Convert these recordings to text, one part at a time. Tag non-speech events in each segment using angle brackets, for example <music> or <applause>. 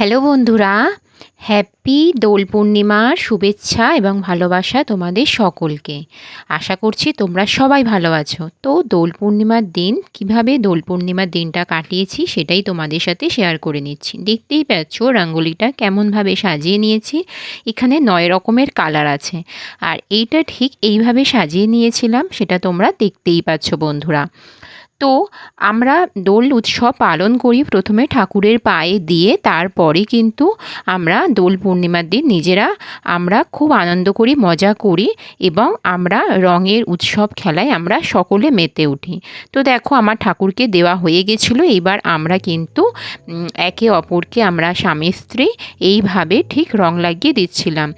Hello বন্ধুরা, happy দোল পূর্ণিমার শুভেচ্ছা এবং ভালোবাসা তোমাদের সকলকে। আশা করছি তোমরা সবাই ভালো আছো। তো দোল পূর্ণিমার দিন, কীভাবে দোল পূর্ণিমার দিনটা কাটিয়েছি সেটাই তোমাদের সাথে শেয়ার করে নিচ্ছি। দেখতেই পাচ্ছ রঙ্গোলিটা কেমনভাবে সাজিয়ে নিয়েছি। এখানে নয় রকমের কালার আছে। আর এইটা ঠিক এইভাবে সাজিয়ে নিয়েছিলাম, সেটা তোমরা দেখতেই পাচ্ছ বন্ধুরা। তো আমরা দোল উৎসব পালন করি প্রথমে ঠাকুরের পায়ে দিয়ে, তারপরে কিন্তু আমরা দোল পূর্ণিমার দিন নিজেরা আমরা খুব আনন্দ করি, মজা করি এবং আমরা রঙের উৎসব খেলায় আমরা সকলে মেতে উঠি। তো দেখো আমার ঠাকুরকে দেওয়া হয়ে গেছিল, এবার আমরা কিন্তু একে অপরকে আমরা স্বামী স্ত্রী এইভাবে ঠিক রং লাগিয়ে দিচ্ছিলাম।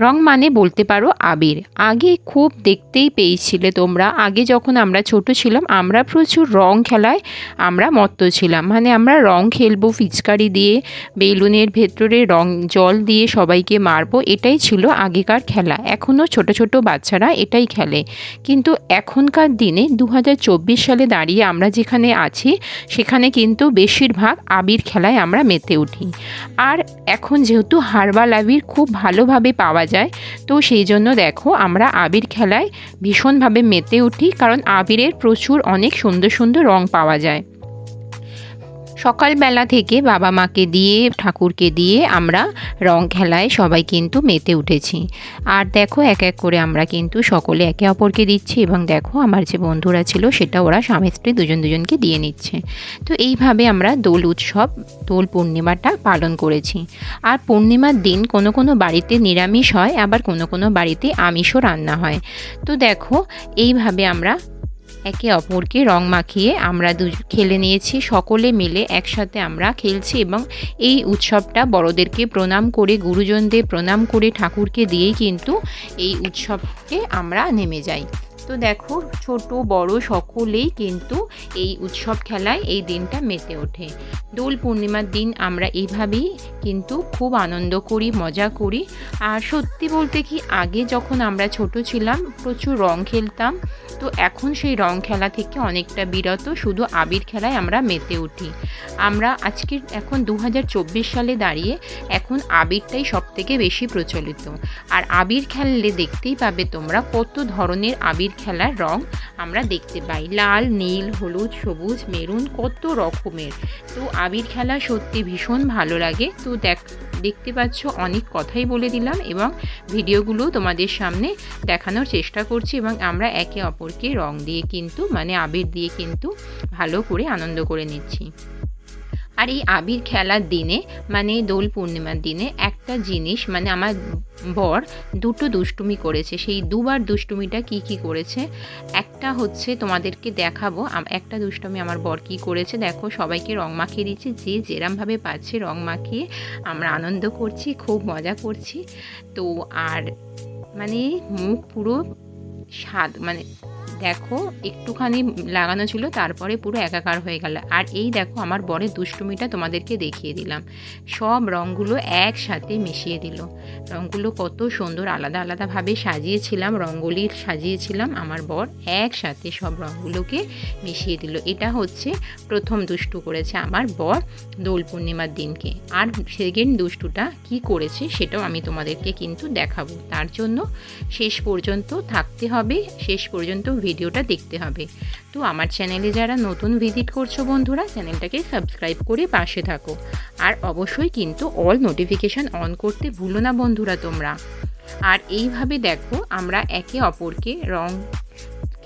রং মানে বলতে পারো আবির। আগে খুব দেখতেই পেয়েছিলে তোমরা। আগে যখন আমরা ছোট ছিলাম, আমরা প্রচুর রং খেলায় আমরা মত্ত ছিলাম। মানে আমরা রং খেলব ফিচকারি দিয়ে, বেলুনের ভেতরে রং, জল দিয়ে সবাইকে মারবো, এটাই ছিল আগেকার খেলা। এখনও ছোট ছোট বাচ্চারা এটাই খেলে। কিন্তু এখনকার দিনে দু হাজার চব্বিশ সালে দাঁড়িয়ে আমরা যেখানে আছি, সেখানে কিন্তু বেশিরভাগ আবির খেলায় আমরা মেতে উঠি। আর এখন যেহেতু হারবাল আবির খুব ভালোভাবে পাওয়া যায়। তো সেই জন্য দেখো, আমরা আবির খেলায় ভীষণভাবে মেতে উঠি, কারণ আবিরের প্রচুর অনেক সুন্দর সুন্দর রং পাওয়া যায়। সকালবেলা থেকে বাবা মাকে দিয়ে, ঠাকুরকে দিয়ে আমরা রং খেলায় সবাই কিন্তু মেতে উঠেছি। আর দেখো এক এক করে আমরা কিন্তু সকলে একে অপরকে দিচ্ছি এবং দেখো আমার যে বন্ধুরা ছিল সেটা ওরা স্বামী স্ত্রী দুজন দুজনকে দিয়ে নিচ্ছে। তো এইভাবে আমরা দোল উৎসব, দোল পূর্ণিমাটা পালন করেছি। আর পূর্ণিমার দিন কোনো কোনো বাড়িতে নিরামিষ হয়, আবার কোনো কোনো বাড়িতে আমিষও রান্না হয়। তো দেখো এইভাবে আমরা একে অপরকে রং মাখিয়ে আমরা দু খেলে নিয়েছি। সকলে মিলে একসাথে আমরা খেলছি এবং এই উৎসবটা বড়দেরকে প্রণাম করে, গুরুজনদের প্রণাম করে, ঠাকুরকে দিয়েই কিন্তু এই উৎসবকে আমরা নেমে যাই। তো দেখো, ছোট, বড় সকলেই কিন্তু এই উৎসব খেলায় এই দিনটা মেতে ওঠে। দোল পূর্ণিমার দিন আমরা এইভাবেই কিন্তু খুব আনন্দ করি, মজা করি। আর সত্যি বলতে কি, আগে যখন আমরা ছোট ছিলাম, প্রচুর রং খেলতাম। তো এখন সেই রং খেলা থেকে অনেকটা বিরত, শুধু আবির খেলায় আমরা মেতে উঠি। আমরা আজকের, এখন দু হাজার চব্বিশ সালে দাঁড়িয়ে এখন আবিরটাই সব থেকে বেশি প্রচলিত। আর আবির খেললে দেখতেই পাবে তোমরা কত ধরনের আবির খেলার রং আমরা দেখতে পাই। লাল, নীল, হলুদ, সবুজ, মেরুন কত রকমের। তো আবির খেলা সত্যি ভীষণ ভালো লাগে। তো দেখ, দেখতে পাচ্ছ, অনেক কথাই বলে দিলাম এবং ভিডিওগুলো তোমাদের সামনে দেখানোর চেষ্টা করছি এবং আমরা একে অপরকে রং দিয়ে কিন্তু মানে আবির দিয়ে কিন্তু ভালো করে আনন্দ করে নিচ্ছি। আর এই আবির খেলার দিনে মানে দোল পূর্ণিমার দিনে একটা জিনিস মানে আমার বর দুটো দুষ্টুমি করেছে। সেই দুবার দুষ্টুমিটা কি কি করেছে? একটা হচ্ছে তোমাদেরকে দেখাবো একটা দুষ্টুমি আমার বর কি করেছে? দেখো, সবাইকে রং মাখিয়ে দিচ্ছে, যে যেরমভাবে পাচ্ছে রং মাখিয়ে আমরা আনন্দ করছি, খুব মজা করছি। তো আর মানে মুখ পুরো স্বাদ মানে দেখো, একটুখানি লাগানো ছিল, তারপরে পুরো একাকার হয়ে গেল। আর এই দেখো, আমার বরের দুষ্টুমিটা তোমাদেরকে দেখিয়ে দিলাম। সব রঙগুলো একসাথে মিশিয়ে দিল। রঙগুলো কত সুন্দর, আলাদা আলাদাভাবে সাজিয়েছিলাম রঙ্গোলির সাজিয়েছিলাম, আমার বর একসাথে সব রঙগুলোকে মিশিয়ে দিল। এটা হচ্ছে প্রথম দুষ্টু করেছে আমার বর দোল পূর্ণিমার দিনকে। আর সেকেন্ড দুষ্টুটা কি করেছে সেটাও আমি তোমাদেরকে কিন্তু দেখাবো। তার জন্য শেষ পর্যন্ত থাকতে হবে, শেষ পর্যন্ত ভিডিওটা দেখতে হবে। তো আমার চ্যানেলে যারা নতুন ভিজিট করছ বন্ধুরা, চ্যানেলটাকে সাবস্ক্রাইব করে পাশে থাকো। আর অবশ্যই কিন্তু অল নোটিফিকেশান অন করতে ভুলো না বন্ধুরা তোমরা। আর এইভাবে দেখো, আমরা একে অপরকে রং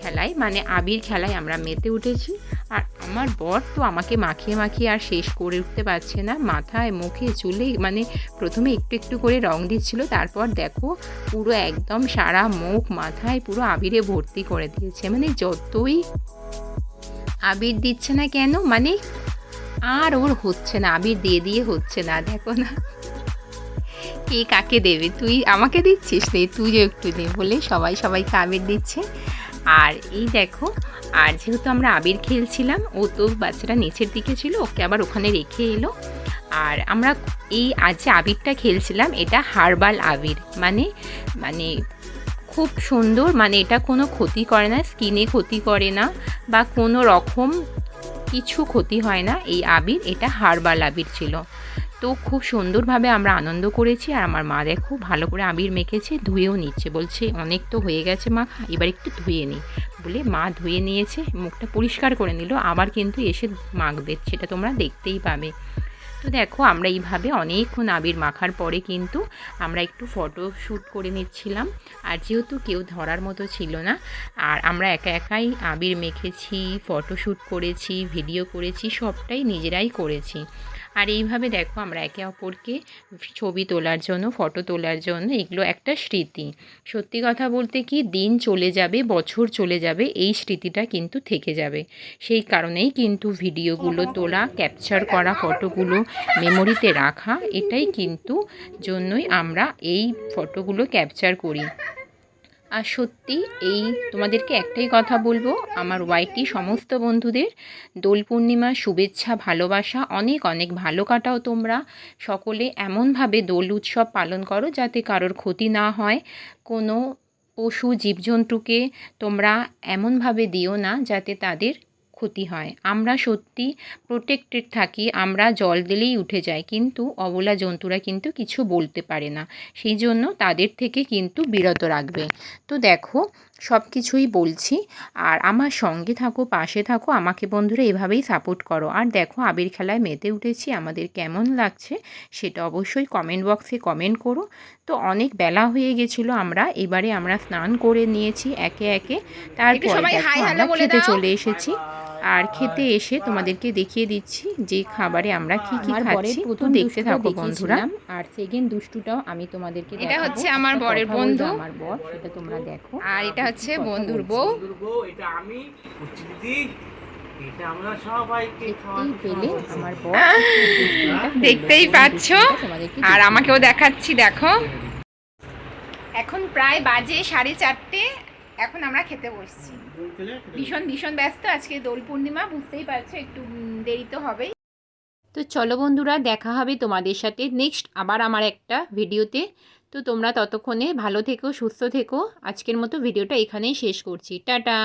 খেলায় মানে আবির খেলায় আমরা মেতে উঠেছি। আর আমার বর তো আমাকে মাখিয়ে মাখিয়ে আর শেষ করে উঠতে পারছে না। মাথায়, মুখে, চুলে মানে প্রথমে একটু একটু করে রং দিচ্ছিল, তারপর দেখো পুরো একদম সারা মুখ মাথায় পুরো আবিরে ভর্তি করে দিয়েছে। মানে যতই আবির দিচ্ছে না কেন মানে আর ওর হচ্ছে না, আবির দিয়ে দিয়ে হচ্ছে না। দেখো না। কে কাকে দেবে? তুই আমাকে দিচ্ছিস রে তুইও একটু দে বলে সবাই সবাইকে আবির দিচ্ছে। আর এই দেখো আর যেহেতু আমরা আবির খেলছিলাম, ও তো বাচ্চাটা নিচের দিকে ছিল, ওকে আবার ওখানে রেখে এলো। আর আমরা এই আজ যে আবিরটা খেলছিলাম, এটা হার্বাল আবির। মানে মানে খুব সুন্দর মানে এটা কোনো ক্ষতি করে না, স্কিনে ক্ষতি করে না, বা কোনো রকম কিছু ক্ষতি হয় না, এই আবির, এটা হার্বাল আবির ছিল। তো খুব সুন্দরভাবে আমরা আনন্দ করেছি, আর আমার মা দেখো, ভালো করে আবির মেখেছে, ধুয়েও নিচ্ছে, বলছে অনেক তো হয়ে গেছে মাখা এবার একটু ধুয়ে নিই বলে মা ধুয়ে নিয়েছে, মুখটা পরিষ্কার করে নিল। আবার কিন্তু এসে মাখবে, সেটা তোমরা দেখতেই পাবে। তো দেখো, আমরা এইভাবে অনেকক্ষণ আবির মাখার পরে কিন্তু আমরা একটু ফটো শ্যুট করে নিচ্ছিলাম। আর যেহেতু কেউ ধরার মতো ছিল না, আর আমরা একা একাই আবির মেখেছি ফটো শ্যুট করেছি ভিডিও করেছি, সবটাই নিজেরাই করেছি। আর এইভাবে দেখো আমরা একে অপরকে ছবি তোলার জন্য ফটো তোলার জন্য এগুলো একটা স্মৃতি। সত্যি কথা বলতে কি, দিন চলে যাবে, বছর চলে যাবে, এই স্মৃতিটা কিন্তু থেকে যাবে। সেই কারণেই কিন্তু ভিডিওগুলো তোলা ক্যাপচার করা ফটোগুলো মেমোরিতে রাখা, এটাই কিন্তু জন্যই আমরা এই ফটোগুলো ক্যাপচার করি। আর সত্যি এই তোমাদেরকে একটাই কথা বলব, আমার ওয়াইটি সমস্ত বন্ধুদের, দোল পূর্ণিমার শুভেচ্ছা, ভালোবাসা, অনেক অনেক ভালো কাটাও তোমরা। সকলে এমনভাবে দোল উৎসব পালন করো যাতে কারোর ক্ষতি না হয়। কোনো পশু জীবজন্তুকে তোমরা এমনভাবে দিও না যাতে তাদের ক্ষতি হয়। আমরা সত্যি প্রোটেক্টেড থাকি আমরা জল দিলেই উঠে যাই কিন্তু অবলা জন্তুরা কিন্তু কিছু বলতে পারে না। সেই জন্য তাদের থেকে কিন্তু বিরত রাখবে। তো দেখো সব কিছুই বলছি। আর আমার সঙ্গে থাকো পাশে থাকো আমাকে বন্ধুরা এভাবেই সাপোর্ট করো। আর দেখো আবির খেলায় মেতে উঠেছি আমাদের কেমন লাগছে সেটা অবশ্যই কমেন্ট বক্সে কমেন্ট করো। তো অনেক বেলা হয়ে গেছিল আমরা এবারে আমরা স্নান করে নিয়েছি একে একে। তারপর আমরা খেতে চলে এসেছি। আর খেতে এসে তোমাদেরকে দেখিয়ে দিচ্ছি যে খাবারে আমরা কি কি খাচ্ছি। তো দেখতে থাকো বন্ধুরা। আর সেকেন্ড দুষ্টুটাও আমি তোমাদেরকে এটা হচ্ছে আমার বরের বন্ধু। আমার বর সেটা তোমরা দেখো। আর এটা হচ্ছে বন্ধুর বউ। এটা আমি দেখতেই <laughs> পাচ্ছ। আর আমাকেও দেখাচ্ছি দেখো। এখন প্রায় বাজে সাড়ে চারটে। এখন আমরা খেতে বসছি। ভীষণ ভীষণ ব্যস্ত আজকে দোল পূর্ণিমা বুঝতেই পারছ একটু দেরি তো হবেই। তো চলো বন্ধুরা দেখা হবে তোমাদের সাথে নেক্সট আবার আমার একটা ভিডিওতে। তো তোমরা ততক্ষণে ভালো থেকো সুস্থ থেকো। আজকের মতো ভিডিওটা এখানেই শেষ করছি। টাটা!